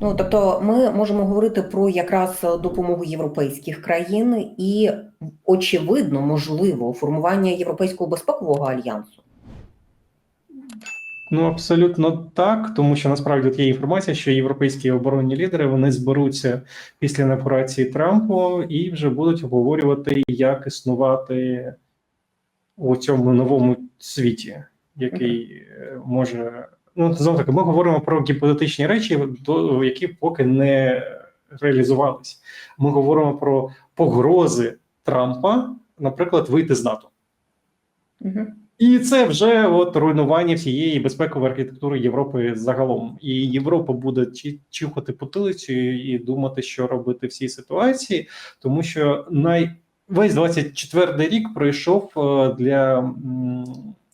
Ну тобто, ми можемо говорити про якраз допомогу європейських країн і очевидно, можливо, формування європейського безпекового альянсу. Ну, абсолютно так, тому що насправді от є інформація, що європейські оборонні лідери вони зберуться після інавгурації Трампу і вже будуть обговорювати, як існувати у цьому новому світі, який е, може. Ну, знову таки, ми говоримо про гіпотетичні речі, які поки не реалізувались. Ми говоримо про погрози Трампа, наприклад, вийти з НАТО. Угу. І це вже от руйнування всієї безпекової архітектури Європи загалом. І Європа буде чухати потилицю і думати, що робити в цій ситуації, тому що най весь 24-й рік пройшов е, для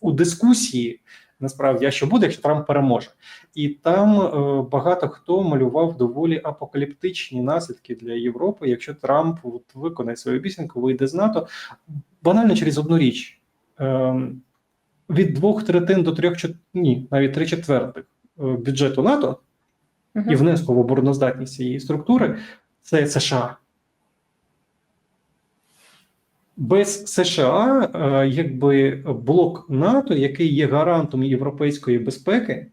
у дискусії. Насправді, а що буде, якщо Трамп переможе, і там е, багато хто малював доволі апокаліптичні наслідки для Європи, якщо Трамп от, виконає свою обіцянку, вийде з НАТО банально через одну річ. Ем, від двох третин до трьох ні, навіть три четвертих е, бюджету НАТО і внеску в обороноздатність цієї структури це США. Без США, е, якби блок НАТО, який є гарантом європейської безпеки,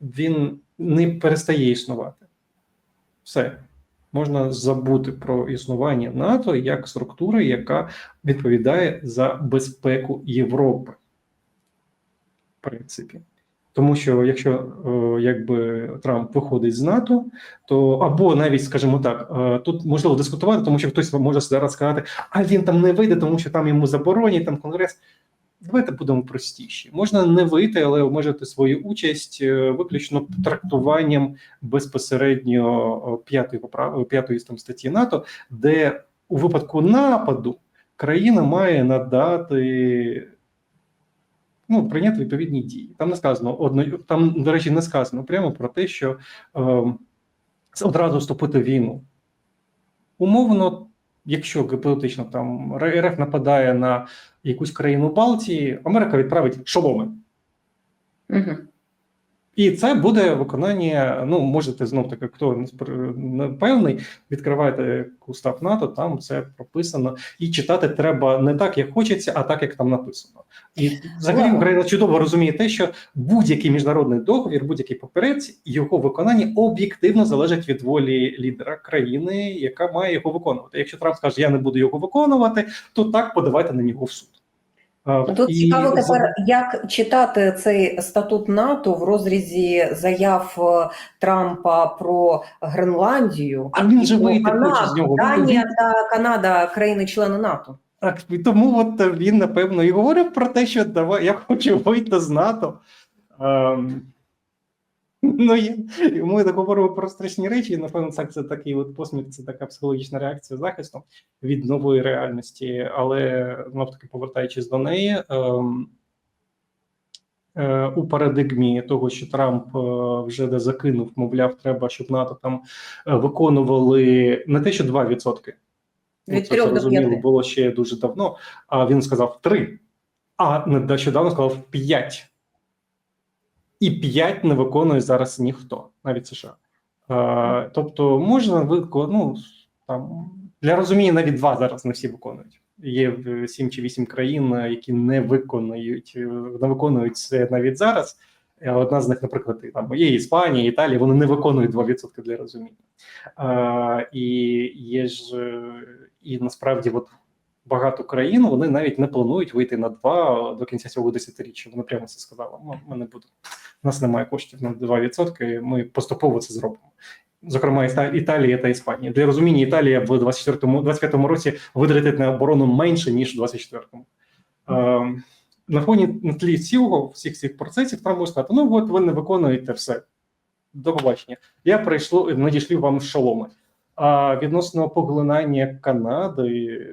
він не перестає існувати. Все. Можна забути про існування НАТО як структури, яка відповідає за безпеку Європи. В принципі. Тому що якщо е, якби Трамп виходить з НАТО, то або навіть, скажімо так, е, тут можливо дискутувати, тому що хтось може зараз сказати, а він там не вийде, тому що там йому заборонять там конгрес. Давайте будемо простіші. Можна не вийти, але обмежити свою участь е, виключно трактуванням безпосередньо п'ятої поправ... п'ятої там статті НАТО, де у випадку нападу країна має надати ну, прийняти відповідні дії. Там не сказано одно, там, до речі, не сказано прямо про те, що е, одразу вступити в війну. Умовно, якщо гіпотетично там РФ нападає на якусь країну Балтії, Америка відправить шоломи. Угу. І це буде виконання. Ну, можете знов таки, хто не певний, відкриваєте устав НАТО, там це прописано. І читати треба не так, як хочеться, а так, як там написано. І взагалі Україна чудово розуміє те, що будь-який міжнародний договір, будь-який папірець, його виконання об'єктивно залежить від волі лідера країни, яка має його виконувати. Якщо Трамп скаже, я не буду його виконувати, то так подавайте на нього в суд. Тут і цікаво тепер, як читати цей статут НАТО в розрізі заяв е, Трампа про Гренландію. А він же вийти хоче з нього. Він- Данія та Канада країни-члени НАТО. Так, і тому от він напевно і говорив про те, що давай я хочу вийти з НАТО. Ем, ну, я, ми так говоримо про страшні речі, і напевно, так це такий от посміх, це така психологічна реакція захисту від нової реальності. Але знов таки повертаючись до неї. Ем, е, у парадигмі того, що Трамп е, вже де закинув, мовляв, треба, щоб НАТО там е, виконували не те, що 2%, Ну, Від це до було ще дуже давно. А він сказав три, а нещодавно сказав п'ять. І п'ять не виконує зараз ніхто, навіть США. Е, тобто, можна виконати, ну, там, для розуміння навіть два зараз не всі виконують. Є е, сім чи вісім країн, е, які не виконують, е, не виконують це навіть зараз. Е, Одна з них, наприклад, там є Іспанія, Італія, вони не виконують 2% для розуміння. Е, і є ж і насправді, от багато країн вони навіть не планують вийти на 2 до кінця цього десятиріччя. Вони прямо це сказали. Ми, не будемо. У нас немає коштів на 2%, Ми поступово це зробимо. Зокрема, Іта- Італія та Іспанія. Для розуміння, Італія в 24-му, 25-му році витратить на оборону менше ніж в 24-му. Е, на фоні на тлі цього всіх цих процесів там можна сказати: ну от ви не виконуєте все. До побачення. Я прийшло надішлю вам шоломи. А відносно поглинання Канади,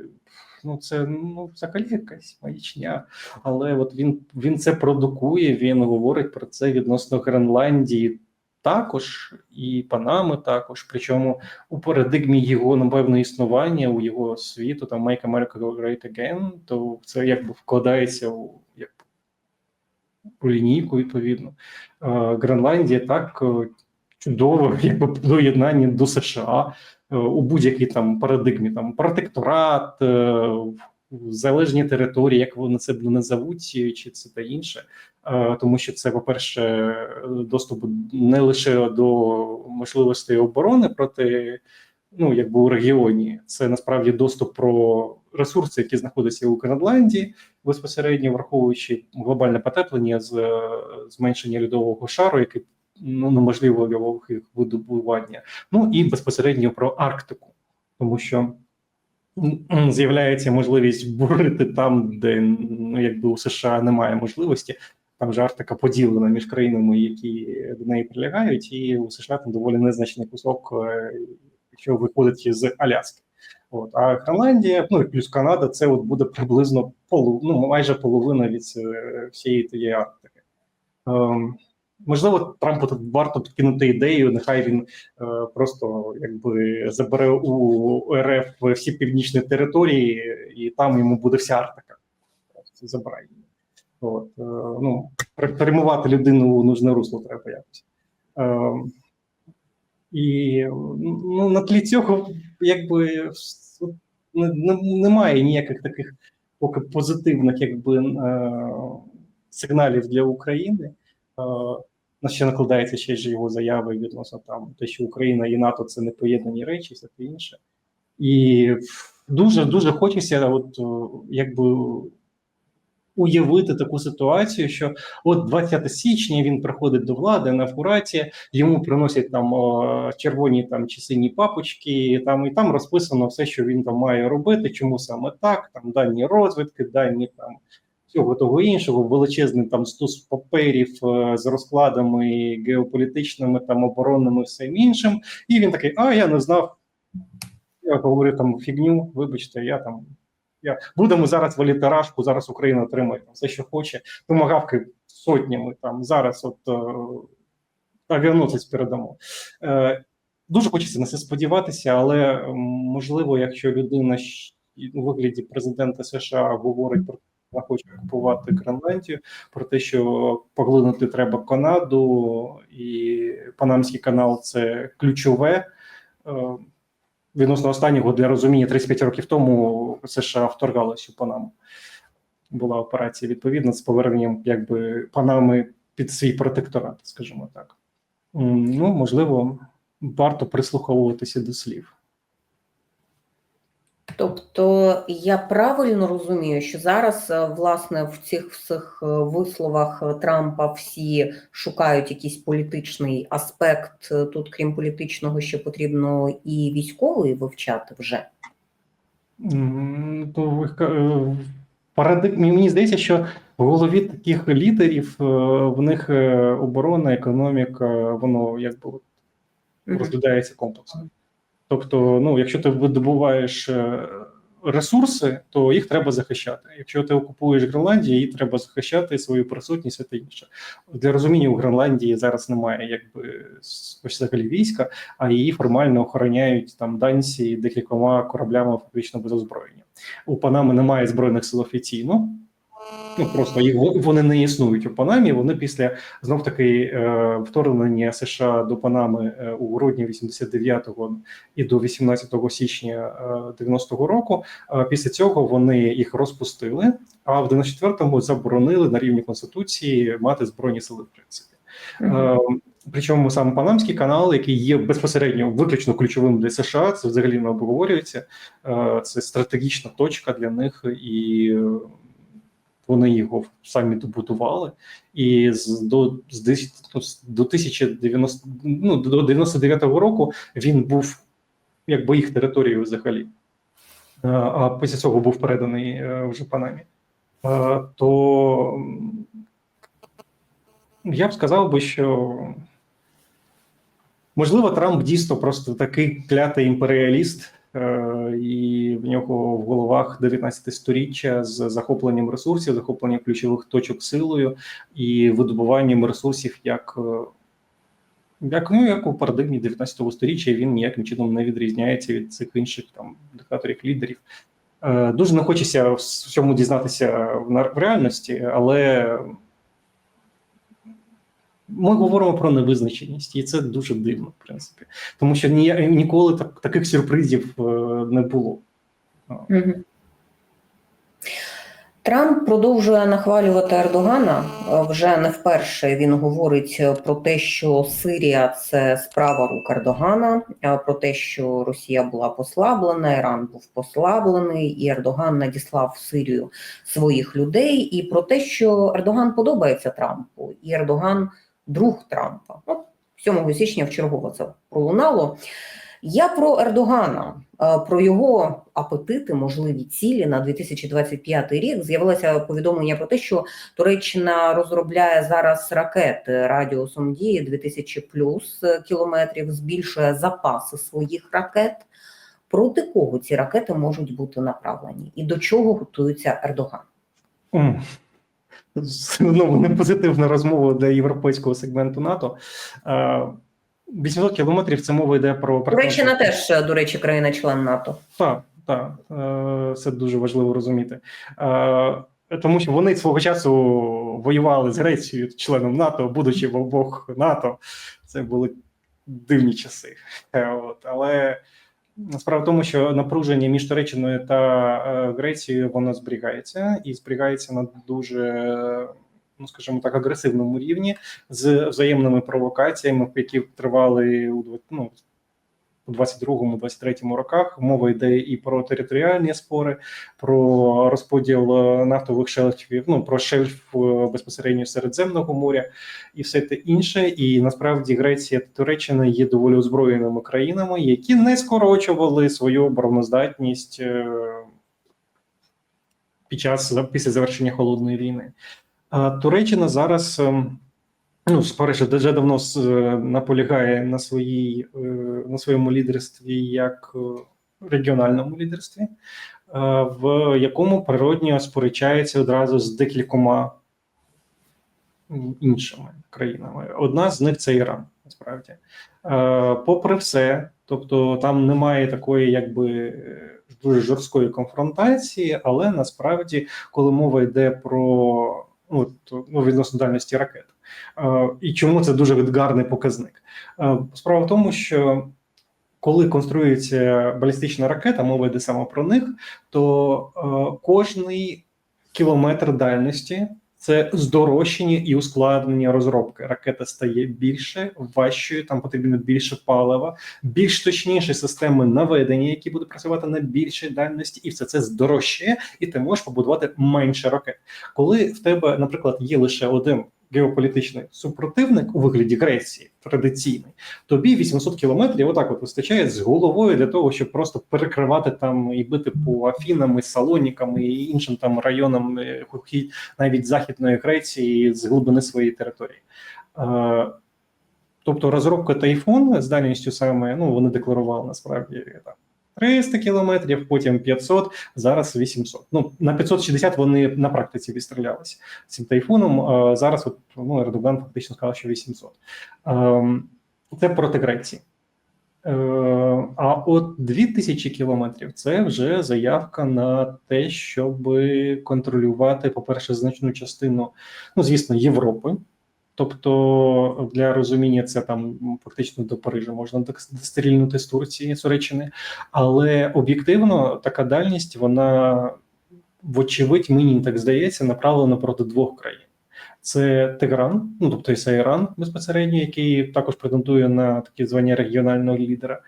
ну це ну взагалі якась маячня. Але от він він це продукує. Він говорить про це відносно Гренландії також і Панами також. Причому у парадигмі його напевно існування у його світу, там Make America Great Again, то це якби вкладається у у лінійку відповідно. Е, Гренландія так е, чудово, якби доєднання до США у будь-якій там парадигмі, там протекторат, е, залежні території, як вони це назовуть, чи це та інше. Е, Тому що це, по-перше, доступ не лише до можливостей оборони проти, ну якби у регіоні, це насправді доступ про ресурси, які знаходяться у Гренландії, безпосередньо враховуючи глобальне потеплення з е, зменшення льодового шару, який ну неможливо його видобування. Ну і безпосередньо про Арктику, тому що з'являється можливість бурити там, де ну якби у США немає можливості. Там же Арктика поділена між країнами, які до неї прилягають, і у США там доволі незначний кусок, е, що виходить з Аляски. От а Гренландія, ну і плюс Канада, це от буде приблизно полу, ну майже половина від е, всієї тієї Арктики. Ем, можливо, Трампу варто підкинути ідею. Нехай він е, просто якби забере у РФ всі північні території, і там йому буде вся Арктика. Це забирає. От, е, ну, переймувати людину у нужне русло треба якось. Е, і ну, на тлі цього, якби не, не, немає ніяких таких поки позитивних якби, е, сигналів для України. Е, на ще накладається ще ж його заяви відносно там те, що Україна і НАТО це не поєднані речі, все те інше. І дуже дуже хочеться, от якби уявити таку ситуацію, що от 20 січня він приходить до влади на фураті, йому приносять там червоні там чи сині папочки, там і там розписано все, що він там має робити, чому саме так, там дані розвідки, дані там. Всього того іншого, величезний там стус паперів е, з розкладами геополітичними, там оборонними, всім іншим. І він такий: А, я не знав. Я говорю там фігню, вибачте, я там я будемо зараз валіти рашку. Зараз Україна отримає все, що хоче. Томагавки сотнями там зараз. От е, авіаносець передамо. Е, Дуже хочеться на це сподіватися, але можливо, якщо людина у вигляді президента США говорить про вона хоче купувати Гренландію, про те, що поглинути треба Канаду, і Панамський канал це ключове. Е, відносно останнього для розуміння 35 років тому США вторгалися у Панаму. Була операція відповідна з поверненням якби Панами під свій протекторат, скажімо так. Ну, можливо, варто прислуховуватися до слів. Тобто я правильно розумію, що зараз е, власне в цих всіх е, висловах Трампа всі шукають якийсь політичний аспект. Е, тут, крім політичного, ще потрібно і військовий вивчати вже. Парадигмі мені здається, що в голові таких лідерів в них оборона, економіка, воно якби розглядається комплексно. Тобто, ну, якщо ти видобуваєш е, ресурси, то їх треба захищати. Якщо ти окупуєш Гренландію, її треба захищати свою присутність і те інше. Для розуміння у Гренландії зараз немає якби взагалі війська, а її формально охороняють там данці декількома кораблями фактично без озброєння. У Панами немає збройних сил офіційно. Ну просто їх вони не існують у Панамі. Вони після знов таки е, вторгнення США до Панами е, у грудні 89-го і до 18 січня е, 90-го року. Е, після цього вони їх розпустили. А в 94-му заборонили на рівні конституції мати збройні сили. В принципі, е, причому сам Панамський канал, який є безпосередньо виключно ключовим для США, це взагалі не обговорюється. Це стратегічна точка для них і. Вони його самі добудували, і з до з до 1090, ну, до 99-го року він був якби їх територією взагалі, а після цього був переданий е, вже Панамі. То я б сказав би, що можливо Трамп дійсно просто такий клятий імперіаліст. Е, і в нього в головах 19 сторіччя з захопленням ресурсів, захопленням ключових точок силою і видобуванням ресурсів як е, як, ну, як у парадигмі 19 сторіччя він ніяким чином не відрізняється від цих інших там диктаторів лідерів. Е, дуже не хочеться в цьому дізнатися в реальності, але Ми говоримо про невизначеність, і це дуже дивно, в принципі, тому що ні, ніколи так, таких сюрпризів е, не було. Трамп продовжує нахвалювати Ердогана. Е, Вже не вперше він говорить е, про те, що Сирія це справа рук Ердогана, е, про те, що Росія була послаблена, Іран був послаблений, і Ердоган надіслав в Сирію своїх людей, і про те, що Ердоган подобається Трампу, і Ердоган друг Трампа. От 7 січня вчергово це пролунало. Я про Ердогана, е, про його апетити, можливі цілі на 2025 рік. З'явилося повідомлення про те, що Туреччина розробляє зараз ракети радіусом дії 2000 плюс кілометрів, збільшує запаси своїх ракет. Проти кого ці ракети можуть бути направлені, і до чого готується Ердоган? М. Знову не позитивна розмова для європейського сегменту НАТО. Е, 800 кілометрів це мова йде про Туреччина теж, е, до речі, країна-член НАТО. Так, так, е, це дуже важливо розуміти. Е, Тому що вони свого часу воювали з Грецією, членом НАТО, будучи в обох НАТО. Це були дивні часи. От, але справа в тому, що напруження між Туреччиною та е, Грецією воно зберігається і зберігається на дуже. Ну, скажімо так, агресивному рівні з взаємними провокаціями, які тривали у ну, у 22-23 роках. Мова йде і про територіальні спори, про розподіл е, нафтових шельфів, ну про шельф е, безпосередньо Середземного моря і все те інше. І насправді Греція та Туреччина є доволі озброєними країнами, які не скорочували свою обороноздатність е, під час після завершення холодної війни. Туреччина зараз. Ну, спершу дуже давно е, наполягає на своїй е, на своєму лідерстві як е, регіональному лідерстві, в якому природньо сперечається одразу з декількома іншими країнами. Одна з них це Іран, насправді. Попри все, тобто там немає такої, якби дуже жорсткої конфронтації, але насправді, коли мова йде про ну, ну, відносно дальності ракет. Е, І чому це дуже гарний показник? Е, Справа в тому, що коли конструюється балістична ракета, мова йде саме про них, то е, кожний кілометр дальності це здорожчання і ускладнення розробки. Ракета стає більше, важчою, там потрібно більше палива, більш точніші системи наведення, які будуть працювати на більшій дальності, і все це здорожчає, і ти можеш побудувати менше ракет. Коли в тебе, наприклад, є лише один геополітичний супротивник у вигляді Греції, традиційний, тобі 800 кілометрів отак от вистачає з головою для того, щоб просто перекривати там і бити по Афінам, і Салонікам і іншим там районам е, навіть західної Греції з глибини своєї території. Е, Тобто розробка тайфун з дальністю саме, ну вони декларували насправді там 300 кілометрів, потім 500, зараз 800. Ну на 560 вони на практиці відстрілялися цим тайфуном. Зараз от, ну, Ердоган фактично сказав, що 800. Ем, Це проти Греції. Е, А от 2000 кілометрів це вже заявка на те, щоб контролювати, по-перше, значну частину, ну звісно, Європи. Тобто для розуміння це там фактично до Парижа можна стрільнути з Турції, Туреччини, але об'єктивно така дальність, вона вочевидь, мені так здається, направлена проти двох країн. Це Тегран, ну тобто це Іран безпосередньо, який також претендує на таке звання регіонального лідера,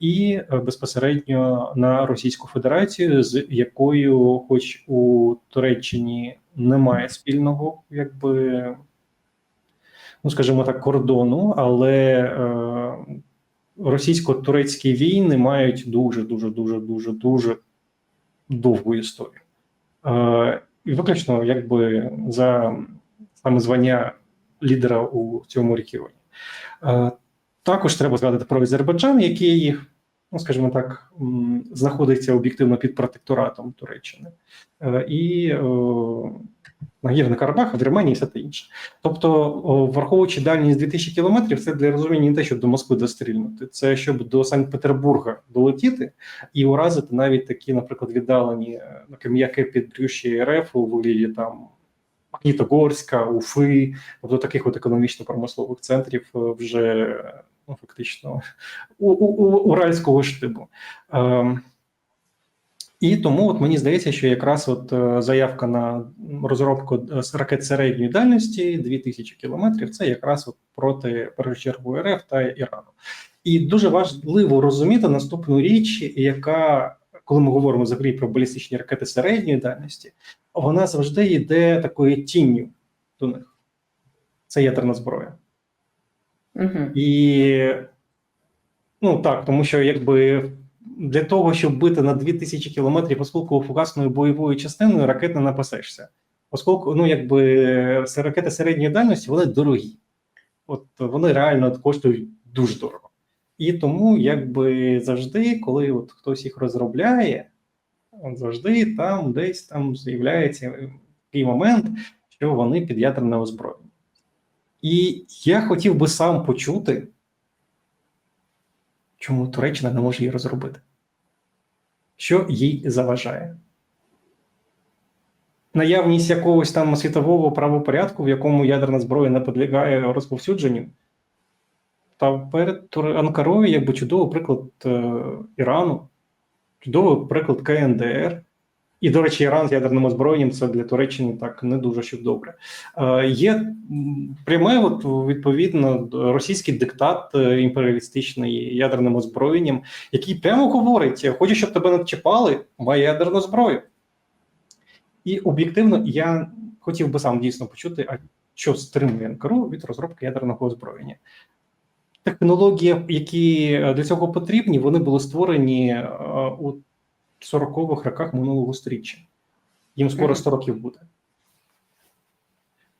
і е, безпосередньо на Російську Федерацію, з якою, хоч у Туреччині немає спільного, якби ну скажімо так, кордону, але е, російсько-турецькі війни мають дуже дуже дуже дуже дуже довгу історію. Е, і виключно якби за саме звання лідера у цьому регіоні. Е, також треба згадати про Азербайджан, який, ну скажімо так, знаходиться об'єктивно під протекторатом Туреччини. Е, і е, Нагірний Карабах, Вірменії і все те інше. Тобто, враховуючи дальність 2000 кілометрів, це для розуміння не те, щоб до Москви дострільнути, це щоб до Санкт-Петербурга долетіти і уразити навіть такі, наприклад, віддалені е, таке м'яке підбрюші РФ у вигляді там Магнітогорська, Уфи, тобто таких от економічно-промислових центрів вже ну, фактично уральського штибу. Ем, і тому от мені здається, що якраз от е, заявка на розробку е, ракет середньої дальності 2000 кілометрів це якраз от проти в першу чергу РФ та Ірану. І дуже важливо розуміти наступну річ, яка, коли ми говоримо взагалі про балістичні ракети середньої дальності, вона завжди йде такою тінню до них. Це ядерна зброя. І ну так, тому що якби для того, щоб бити на 2000 кілометрів осколково-фугасною бойовою частиною, ракет не напасешся. Оскільки, ну якби ракети середньої дальності, вони дорогі. От вони реально коштують дуже дорого. І тому, якби завжди, коли от хтось їх розробляє, от завжди там десь там з'являється такий момент, що вони під ядерне озброєння. І я хотів би сам почути, чому Туреччина не може її розробити. Що їй заважає? Наявність якогось там світового правопорядку, в якому ядерна зброя не підлягає розповсюдженню. Та перед Анкарою, якби чудовий приклад е, Ірану, чудовий приклад КНДР. І, до речі, Іран з ядерним озброєнням це для Туреччини так не дуже щоб добре. Е, є пряме, от, відповідно, російський диктат е, імперіалістичний ядерним озброєнням, який прямо говорить: хочу, щоб тебе не чіпали, має ядерну зброю. І об'єктивно, я хотів би сам дійсно почути, а що стримує Анкару від розробки ядерного озброєння. Технології, які е, для цього потрібні, вони були створені е, у 40-х роках минулого сторіччя. Їм скоро Мгм. 100 років буде.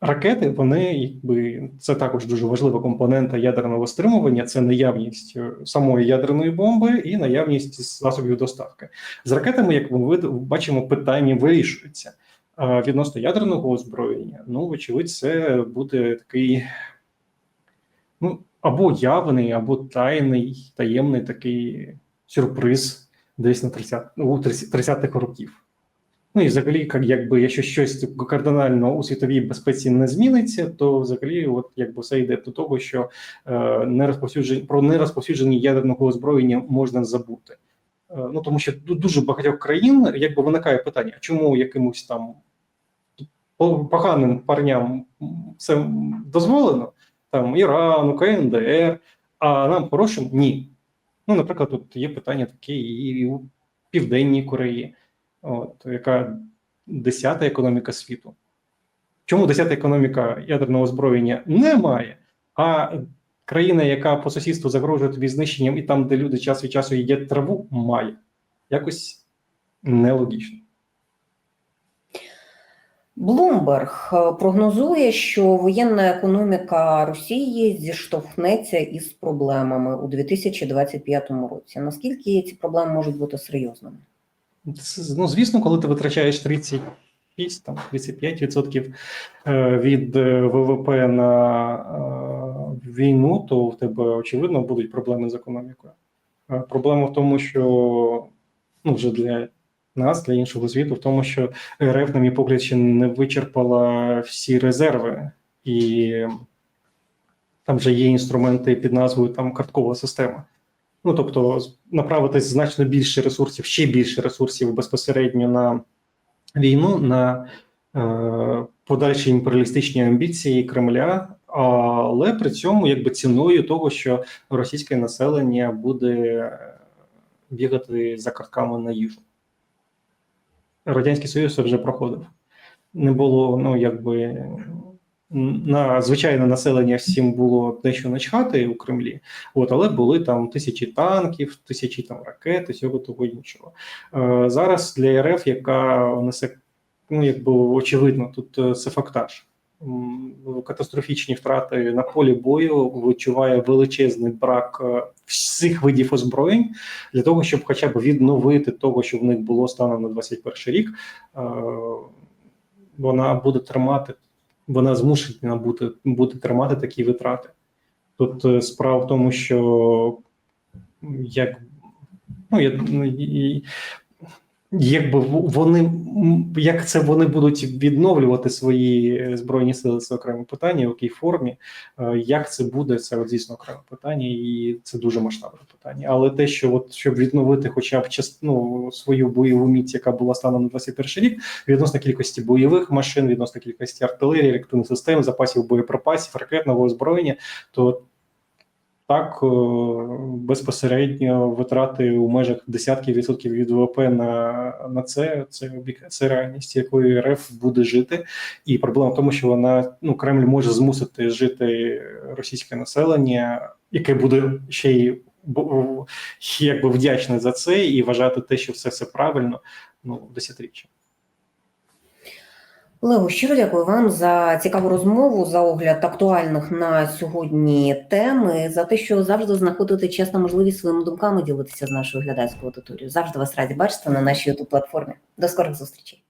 Ракети, вони якби це також дуже важлива компонента ядерного стримування. Це наявність е, самої ядерної бомби і наявність засобів доставки. З ракетами, як ми бачимо, питання вирішується. А відносно ядерного озброєння, ну, вочевидь, це буде такий ну, або явний, або тайний, таємний такий сюрприз десь на 30, у 30-х років. Ну і взагалі, як, якби якщо щось кардинально у світовій безпеці не зміниться, то взагалі, от якби все йде до того, що е, нерозповсюдження про нерозповсюдження ядерного озброєння можна забути. Е, ну тому що ду- дуже багатьох країн якби виникає питання, чому якимось там поганим парням це дозволено? Там Ірану, КНДР, а нам хорошим ні. Ну, наприклад, тут є питання таке і у Південній Кореї, от, яка десята економіка світу. Чому десята економіка ядерного озброєння немає, а країна, яка по сусідству загрожує тобі знищенням, і там, де люди час від часу їдять траву, має. Якось нелогічно. Блумберг прогнозує, що воєнна економіка Росії зіштовхнеться із проблемами у 2025 році. Наскільки ці проблеми можуть бути серйозними? Ну, звісно, коли ти витрачаєш 36, там 35% е, від е, ВВП на е, війну, то в тебе очевидно будуть проблеми з економікою. Проблема в тому, що ну, вже для нас, для іншого світу, в тому, що РФ, на мій погляд, ще не вичерпала всі резерви, і там вже є інструменти під назвою там карткова система. Ну тобто, направити значно більше ресурсів, ще більше ресурсів безпосередньо на війну, на е, подальші імперіалістичні амбіції Кремля, але при цьому якби ціною того, що російське населення буде бігати за картками на їжу. Радянський Союз вже проходив. Не було, ну якби на звичайне населення всім було дещо начхати у Кремлі, от, але були там тисячі танків, тисячі там ракет і всього того іншого. Е, зараз для РФ, яка несе, ну якби очевидно, тут е, це фактаж. Катастрофічні втрати на полі бою відчуває величезний брак е, всіх видів озброєнь для того, щоб хоча б відновити того, що в них було станом на 21 рік. е, Вона буде тримати, вона змушена бути, буде тримати такі витрати. Тут е, справа в тому, що як ну, я, ну, Якби вони як це вони будуть відновлювати свої е, збройні сили, це окреме питання, в якій формі, е, як це буде, це от дійсно окреме питання, і це дуже масштабне питання. Але те, що от щоб відновити, хоча б частину свою бойову міць, яка була станом на 21 рік, відносно кількості бойових машин, відносно кількості артилерії, реактивних систем, запасів боєприпасів, ракетного озброєння, то так, е, безпосередньо витрати у межах десятків відсотків від ВВП на, на це, це, це реальність, якою РФ буде жити. І проблема в тому, що вона ну Кремль може змусити жити російське населення, яке буде ще й якби вдячне за це і вважати те, що все все правильно, ну десятиріччя. Лего, щиро дякую вам за цікаву розмову, за огляд актуальних на сьогодні теми, за те, що завжди знаходите чесну можливість своїми думками ділитися з нашою глядацькою аудиторією. Завжди вас раді бачити на нашій youtube платформі. До скорих зустрічей.